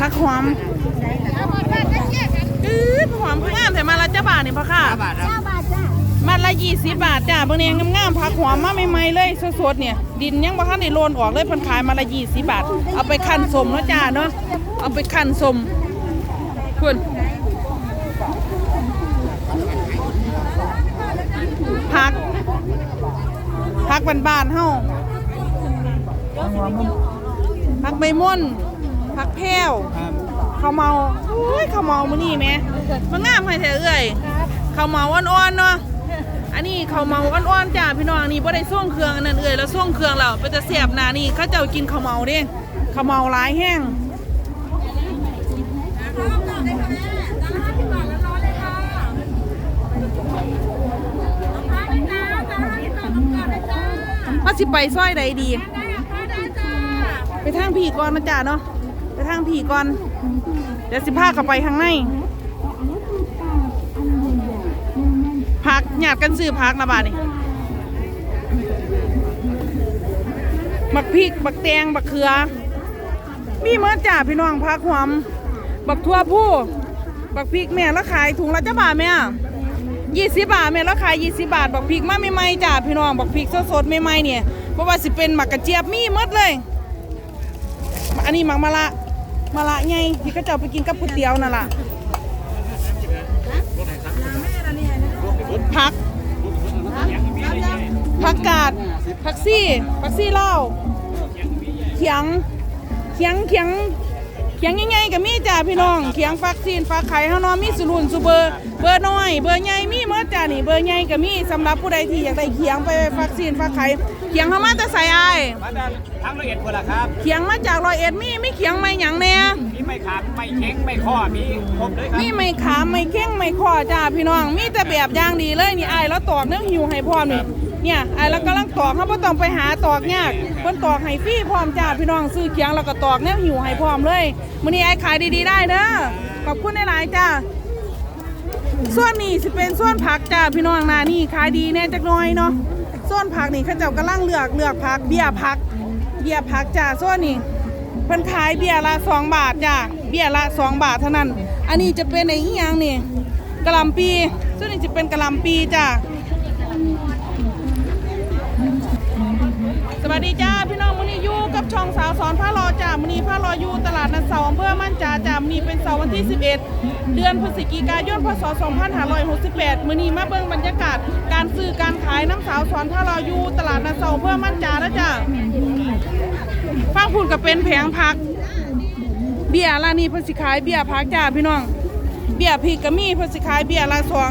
ผักหอมอื้อผักหอมงามแต่มาละจ้าบาทนี่พ่อค่ะบาทครับมัดละยี่สิบบาทจ้าเบางเนียงามๆผักหอมมาใหม่ๆเลยสดๆเนี่ย ดินยังบ่ทันได้โลนออกเลยเพิ่นขายมาละยี่สิบบาท เอาไปคั่นสมเนาะจ้าเนาะเอาไปคั่นสมคุณผักผักบ้านๆเฮาผักใบม่อน ผักแพรวครับข้าวเมาอุ้ยข้าวเมามื้อนี้แหม่มันงามให้แท้เอ้ยข้าวเมาอ่อนๆเนาะอันนี้ข้าวเมาอ่อนๆจ้าพี่น้องนี่บ่ได้ส่งเครื่องอันนั้นเอ้ยแล้วส่งเครื่องแล้วเป็นจะแซ่บหนานี่เขาเจ้ากินข้าวเมาเด้ข้าวเมาหลายแห้งว่าสิไปซอยใดดี ไปทางผีก่อนนะจ๊ะเนาะไป ทางผีก่อน เดี๋ยวสิพาเข้าไปข้างในพักหยาดกันซื้อพักนะบ้านี่บักพริก บักแตง บักเขือ มีเมื่อจ่าพี่น้องพักหอมบักทั่วผู้ บักพริกแม่ละขายถุงละเจ้าบาทแม่ยี่สิบบาทแม่ละขายยี่สิบบาท บักพริกมาใหม่จ้าพี่น้อง บักพริกสดๆใหม่ๆเนี่ยเพราะว่าสิเป็นหมักกระเจี๊ยบมีหมดเลย อันนี้หมักมะละ มะละไงที่เขาจะไปกินกับก๋วยเตี๋ยวนั่นล่ะผักผักกาดผักซี่ผักซี่เล่าเขียงเขียงเขียงเขียงยังไงกับมีจ้าพี่น้องเขียงฟักซีนฟักไข่เฮานาะมีสุรุนสุเบอร์เบอร์น้อย เบอร์ใหญ่มีเมื่อจ้านี่เบอร์ใหญ่ก็มีสำหรับผู้ใดที่อยากได้เขียงไปฟักซีนฟักไข่ ขียงเฮามาจะใส่อายมาด้านทั้งละเอียดหมดละครับ เขียงมาจากรอยเอ็ดมีไม่เขียงไม่หยังแน่ มีไม่ขาดไม่แข็งไม่ข้อมีครบเลยครับมีไม่ขามไม่เข่งไม่คอจ้าพี่น้อง มีแต่แบบอย่างดีเลยนี่ไอ้ายแล้วตอกเนื้อหิวให้พร้อมนี่เนี่ยไอ้ายแล้วกำลังตอกเขาบ่ต้องไปหาตอกยากเพิ่นตอกให้ฟรีพร้อมจ้าพี่น้องซื้อเขียงแล้วก็ตอกเนื้อหิวให้พร้อมเลยมื้อนี้ไอ้ายขายดีๆได้เด้อขอบคุณหลายๆจ้าส่วนนี้สิเป็นส่วนผักจ้าพี่น้องนานี่ขายดีแน่จักหน่อยเนาะ ส่วนผักนี่เขาเจ้ากำลังเลือกเลือกผักเบี้ยผัก เบี้ยผักจ้าส่วนนี้เพิ่นขายเบียร์ละสองบาทจ้าเบียร์ละสองบาทเท่านั้น อันนี้จะเป็นไอ้หยังนี่กะหล่ำปีซึ่งนี่จะเป็นกะหล่ำปีจ้า วัสดีจ้าพี่น้องมือนี้อยู่กับช่องสาวสอนผ้ารอจ้ามื้อนี้ผ้ารออยู่ตลาดนัดเสาอำเภอมั่นจ่าจ้ามีเป็นเสาร์วันที่ 11 เดือนพฤศจิกายนพศ 2568มื้อนี้มาเบิ่งบรรยากาศ การซื้อการขายน้ำสาวสอนผ้ารออยู่ตลาดนัดเสาอำเภอมั่นจ่าแล้วจ้าฟังพูดกับเป็นแผงผัก เบียร์ร้านนี้เพิ่นสิขายเบียร์ผักจ้าพี่น้อง เบียร์พริกก็มีเพิ่นสิขายเบียร์ละสอง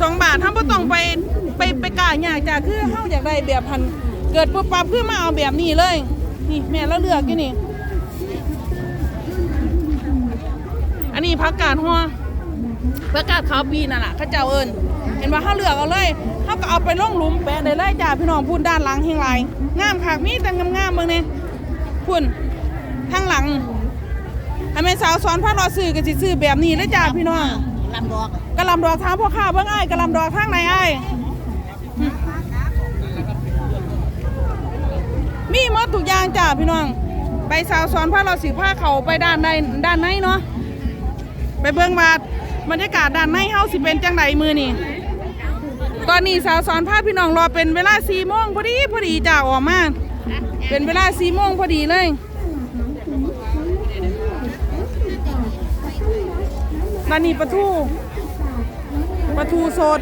สองบาทถ้าบ่ต้องไปไปไปกล้ายากจ้าคือเฮาอยากได้แบบพัน เกิดปุ๊บปั๊บคือมาเอาแบบนี้เลย นี่แม่เราเลือกอยู่นี่ อันนี้ผักกาดหัวผักกาดขาวปีนั่นแหละเขาเจ้าเอิญเห็นว่าเขาเลือกเอาเลยเขาก็เอาไปลงหลุมแปะได้เลยจ้าพี่น้องพูนด้านหลังเฮงไรงามคักมีแต่งามๆเบิ่งนี่พุ่นทางหลังให้แม่สาวสอนพระรอซื้อก็สิซื้อแบบนี้เลยจ้าพี่น้องลำดอกกะหลำดอกทางพ่อข้าเบิ่งอ้ายกะหลำดอกทางไหนอ้ายหึมีหม ดทุกอย่างจ้าพี่น้อง ไปสาวสอนพระเราสิผ้าเขาไปด้านในด้านในเนาะไปเบิ่งว่าบรรยากาศด้านในเฮาสิเป็นจังไดมือนี่ตอนนี้สาวสอนพาพี่น้องรอเป็นเวลา4โมงพอดีพอดีจ้าออกมาเป็นเวลา4โมงพอดีเลยด้านนี้ปลาทูปลาทูสด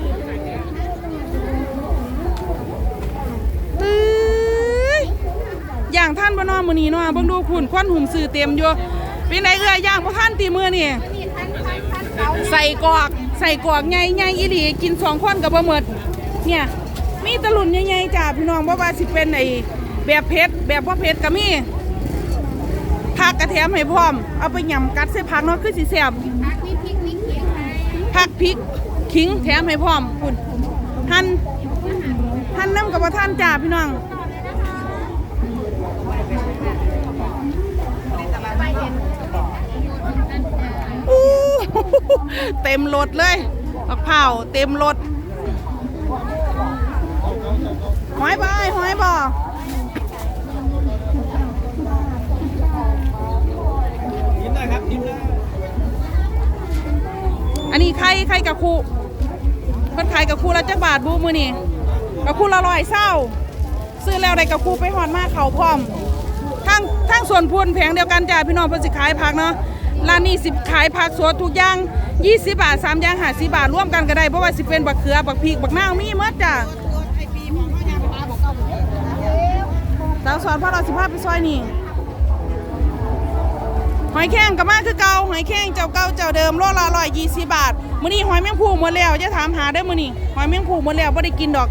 ตื้ออย่างท่านบ่นอมือนี้เนาะเบิ่งดูคุณควันหุ่มสื่อเต็มอยู่เป็นไงเอ้ยย่างบ่ท่านตีมือนี่ ใส่กอกใส่กอกใหญ่ๆอีหลีกินสองคนกับบ่หมดเนี่ยมีตะลุนใหญ่ๆจ้าพี่น้องบ่ว่าสิเป็นไอ้แบบเผ็ดแบบบ่เผ็ดก็มีผักกระเทียมให้พร้อม เอาไปยำกัดใส่ผักเนาะคือสิแซ่บพักนี่พริกนี่เขียงไทยผักพริกขิงแถมให้พร้อมคุณหั่นหั่นน้ำกับบ่ท่านจ้าพี่น้องอู้ เต็มรถเลยมะพร้าวเต็มรถหอยบายหอยบ่ยิ้มได้ครับยิ้มนนี้ไข่ไข่กับคูเพิ่นขายกับคูละจักบาทบูมือนี่กับคูละร้อยเศร้า ซื้อแล้วได้กับคูไปหอดมากเขาพร้อมทั้งทั้งส่วนพูนแผงเดียวกันจ้าพี่น้องเพิ่นสิขายผักเนาะ ร้านนี้สิขายผักสดทุกอย่าง20 บาท3อย่าง50บาทร่วมกันก็ได้เพราะว่าสิเป็นบักเขือบักพริกบักนาวมีหมดจ้าสาวสอนพระเราสิพาไปซอยนี่หอยแข้งกับมาคือเก่าหอยแข้งเจ้าเก่าเจ้าเดิมโลละร้อยยี่สิบบาทมื้อนี้หอยแมงภู่หมดแล้วจะถามหาได้มื้อนี้หอยแมงภู่หมดแล้วบ่ได้กินดอก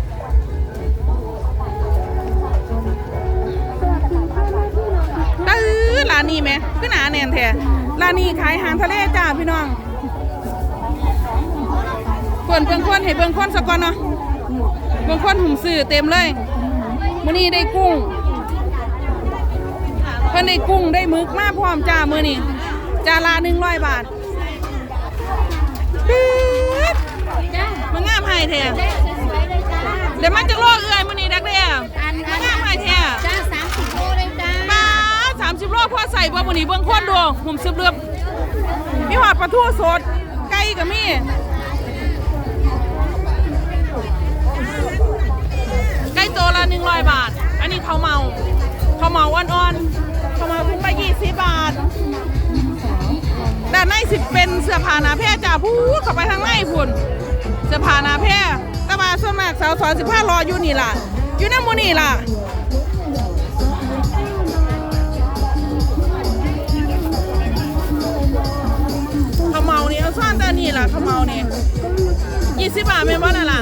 ตื้อร้านนี้ไหมคือหนาแน่นแท้ ร้านนี้ขายอาหารทะเลจ้าพี่น้องเพิ่นเบิ่งคนให้เบิ่งคนสักก่อนเนาะเบิ่งคนหุ่มสื่อเต็มเลยมื้อนี้ได้กุ้งเพิ่นได้กุ้งได้หมึกมาพร้อมจ้ามื้อนี้จานละ100บาทปี๊ดจ้ามันงามให้แท้สวยๆเลยจ้าเดี๋ยวมันจะโลกเอื้อยมื้อนี้ดัก พอใส่บ่มื้อนี้เบิ่งคนดูหุ่มซึบเลือบมีหอดปลาทูสด ไก่ก็มีไก่โตละ100 บาท อันนี้ข้าเมาข้าเมาอ่อนๆข้าเมาถุงละ20บาทด้านในสิเป็นเสื้อผ้าหนาแพร่จ้าพูดเข้าไปทางในพุ่นเสื้อผ้าหนาแพร่ต่ว่าส่วนมากสาวสอนสิบห้ารออยู่นี่ล่ะ อยู่ในหมูนี่ล่ะ ซ่อนแต่นี่ล่ะขาเมานี่ยี่สิบบาทแม่นบ่น่ะล่ะ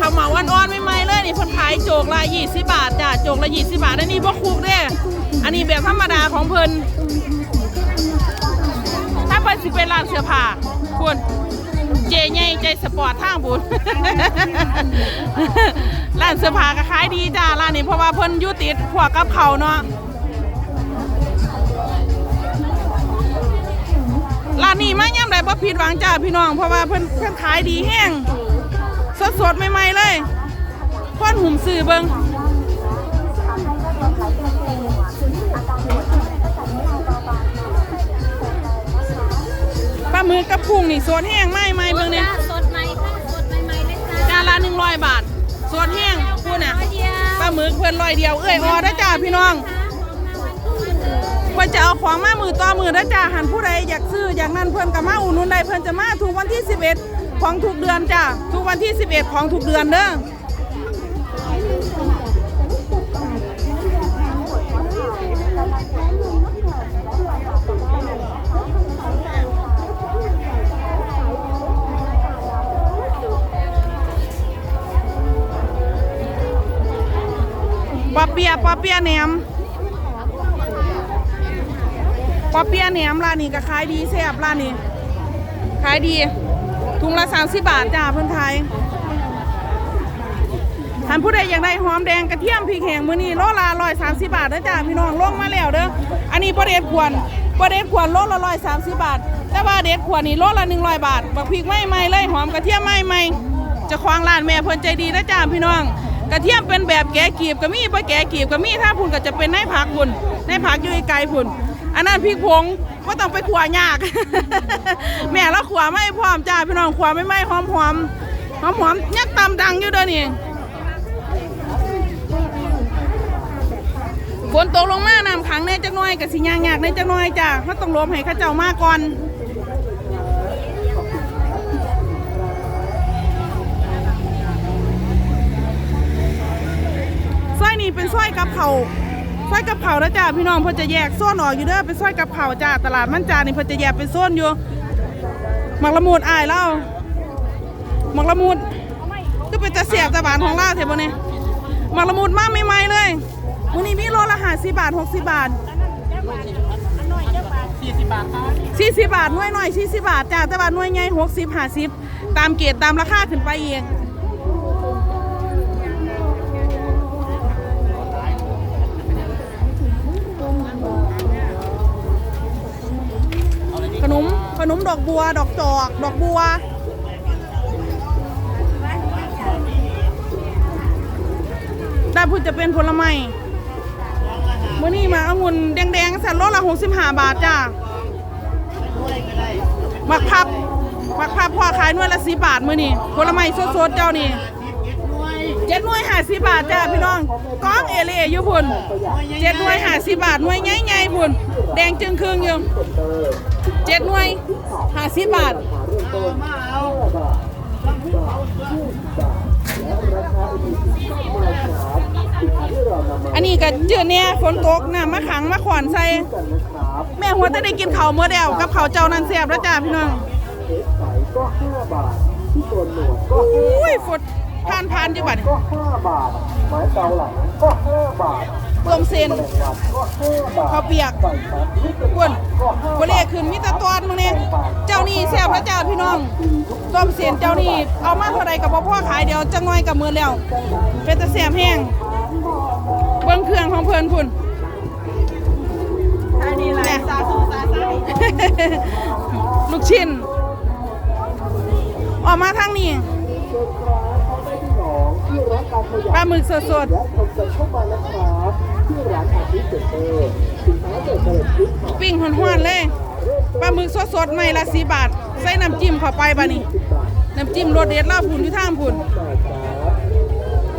ขาเมาวันอ่อนๆใหม่เลยนี่เพิ่นขายโจกละยี่สิบบาทจ้าโจกละยี่สิบบาทอันนี้บ่คุกเด้อันนี้แบบธรรมดาของเพิ่นถ้าไปสิเป็นร้านเสื้อผ้าคุณเจใหญ่ใจสปอร์ตทางบุญร้านเสื้อผ้าก็ขายดีจ้าร้านนี้เพราะว่าเพิ่นยู่ติดพวกกับเขาเนาะ ร้านนี้มาย่ำได้บ่ผิดหวังจ้าพี่น้อง เพราะว่าเพิ่นเพิ่นขายดีแห้งสดสดๆใหม่ๆเลยพ่นหุ่มสื่อเบิงปลาหมึกกับกุ้งนี่สดแห้งไหมไหมเบิ่งเนี่ยจ้าสดใหม่ค่ะสดใหม่ๆเลยจ้าจานละหนึ่งร้อยบาทสดแห้งพูดน่ะร้อยเดียวปลาหมึกเพิ่นร้อยเดียวเอ้ยออได้อจ้าพี่น้อง เพิ่นจะเอาของมามือต่อมือได้อจ้าหันผู้ใดอยากซื้ออยากนั่นเพิ่อนก็มาอุดหนุนได้เพิ่อนจะมาทุกวันที่ 11 ของทุกเดือนจ้าทุกวันที่ 11 ของทุกเดือนเด้อปอเปียปอเปียะแหนม ปอเปียะแหนมร้านนี้ก็ขายดีแซ่บร้านนี้ขายดีถุงละ30บาทจ้าเพิ่นไทยท่านผู้ใดอยากได้หอมแดงกระเทียมพริกแห้งมื้อนี้โลละ130บาทเด้อจ้าพี่น้องลงมาแล้วเด้ออันนี้บ่เด็ดควรบ่เด็ดควรโลละ130บาท แต่ว่าเด็ดควรนี่โลละ100บาทบักพริกไม่ใหม่เลยหอมกระเทียมไม่ใหม่จะควางร้านแม่เพิ่นใจดีนะจ้าพี่น้อง กระเทียมเป็นแบบแกะกีบก็มีบ่แกะกีบก็มีถ้าพุ่นก็จะเป็นในผักพุ่นในผักอยู่ไกลพุ่น อันนั้นพริกผงบ่ต้องไปขัวยาก แม่เราขัวไม่พร้อมจ้าพี่น้องขัวไม่ไม่หอมหอมหอมหอมยักตำดังอยู่เด้อนี่ฝนตกลงมาน้ำขังในจักหน่อยกับสิยางยากในจักหน่อยจ้าเขาต้องรวมให้ข้าเจ้ามาก่อนสร้อยนี่เป็นสร้อยกับเขา สร้อยกับเขาแล้วจ้าพี่น้องเพิ่นจะแยกโซนออกอยู่เด้อเป็นสร้อยกับเขาจ้าตลาดมั่นจานี่เพิ่นจะแยกเป็นโซนอยู่หมักละมุดอายเล่าหมักละมุดก็เป็นตะเสียบตะบานของล่าเถอะบนี่ยหมักละมุดมากใหม่เลยมื้อนี้มีโลละ50บาท60บาท40บาทครับสี่สิบบาทหน่วยหน่อยสี่สิบบาทจ้าแต่ว่าหน่วยใหญ่หกสิบห้าสิบตามเกรดตามราคาขึ้นไปเอง นมขนมดอกบัว ดอกจอก ดอกบัวด้าพุนจะเป็นผลไม้เมื่อนี้มาองุ่นแดงๆสันโลละหกสิบห้าบาทจ้าด้วยก็ได้มักพับหมักพับพ่อขายนวยละสิบาทมื้อนี้ผลไม้สดๆเจ้านี่ เจ็ดหน่วยห้าสิบบาทจ้าพี่น้องก้องเอเลอยู่พุ่นเจ็ดหน่วยห้าสิบบาทหน่วยใหญ่ๆพุ่นแดงจึงครึ่งอยู่เจ็ดหน่วยห้าสิบบาทอันนี้ก็เจอเนี่ยฝนตกน้ำมะขังมะขวานใส่แม่หัวจะได้กินข้าวเมื่อเดียวกับข้าวเจ้านั่นแซ่บแล้วจ้าพี่น้องอุ้ยฝน ผ่านผ่านจังหวัดก็ห้าบาทไม้เกาหลังก็ห้าบาทเพิ่มเส้นก็ห้าบาทข้าวเปียกใส่ครับนี่เป็นกวนบริเอขึ้นมีแตะตอนมึงเนี่ยเจ้านี่แซ่บแล้วจ้าพี่น้องต้มเส้นเจ้านี่เอามาเท่าใดกับพ่อขายเดียวจังน้อยกับมือแล้ว เป็นตะแซ่บแห้งเบิ้งเครื่องของเพิ่นพุ่นอันนี้แหละสาธุสาธุลูกชิ้น ออกมาทางนี้สอง ที่ร้านการขปยะลาหมึกสดและชมกันเข้ามานะครับที่ร้านอาทิตย์เซ็นเตอร์สินค้าเกิดผลิตขึ้นของๆปิ้งหอนๆเลยปลาหมึกสดๆไม่ละสีบาท ใส่น้ำจิ้มเข้าไปบานี่น้ำจิ้มรสเด็ดลาบผุนอยู่ทางผุน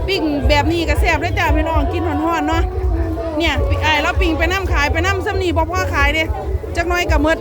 ปิ้งแบบนี้ก็แซ่บเลยจ้าพี่น้องกินห้อนๆเนาะเนี่ยไอ้ายเราปิ้งไปน้ำขายไปน้ำซ้ำนี่บ่พ่อขายเด้จักหน้อยกับมด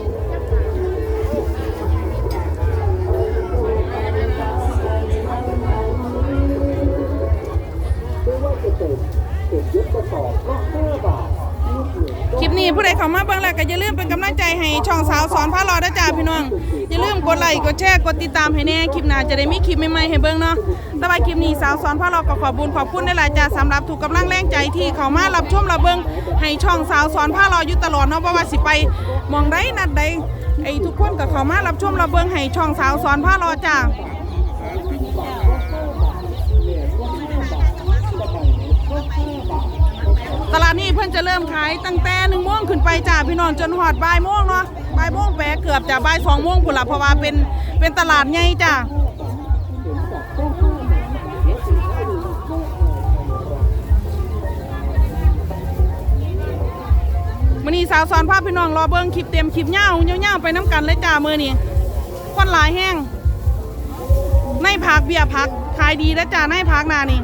คลิปนี้ผู้ใดเข้ามาเบิ่งแล้วก็อย่าลืมเป็นกำลังใจให้ช่องสาวสอนพารอด้จ้าพี่น้อง อย่าลืมกดไลค์กดแชร์กดติดตามให้แน่คลิปหน้าจะได้มีคลิปใหม่ๆให้เบิ่งเนาะสำหรับคลิปนี้สาวสอนพารอก็ขอบุญขอบคุณในหลายจ้าสำหรับถูกกำลังแรงใจที่เข้ามารับชมรับเบิ่งให้ช่องสาวสอนพารออยู่ตลอดเนาะบ่ว่าสิไปมองใดนัดใดไอ้ทุกคนก็เข้ามารับชมรับเบิ่งให้ช่องสาวสอนพารอจ้า ตลาดนี้เพิ่อนจะเริ่มขายตั้งแต่หนึ่งโมงขึ้นไปจ้าพี่น้องจนหอดบ่ายโมงเนาะบ่ายโมงแปะเกือบจะบ่ายสองโมงพุ่นละเพราะว่าเป็นเป็นตลาดใหญ่จ้ามื้อนี้สาวสอนภาพพี่น้องรอเบิ่งคลิปเต็มคลิปยาวยาไปน้ำกันเลยจ้ามื้อนี้คนหลายแห้งในผักเบียร์ผักขายดีแล้วจ้าในผักนานี่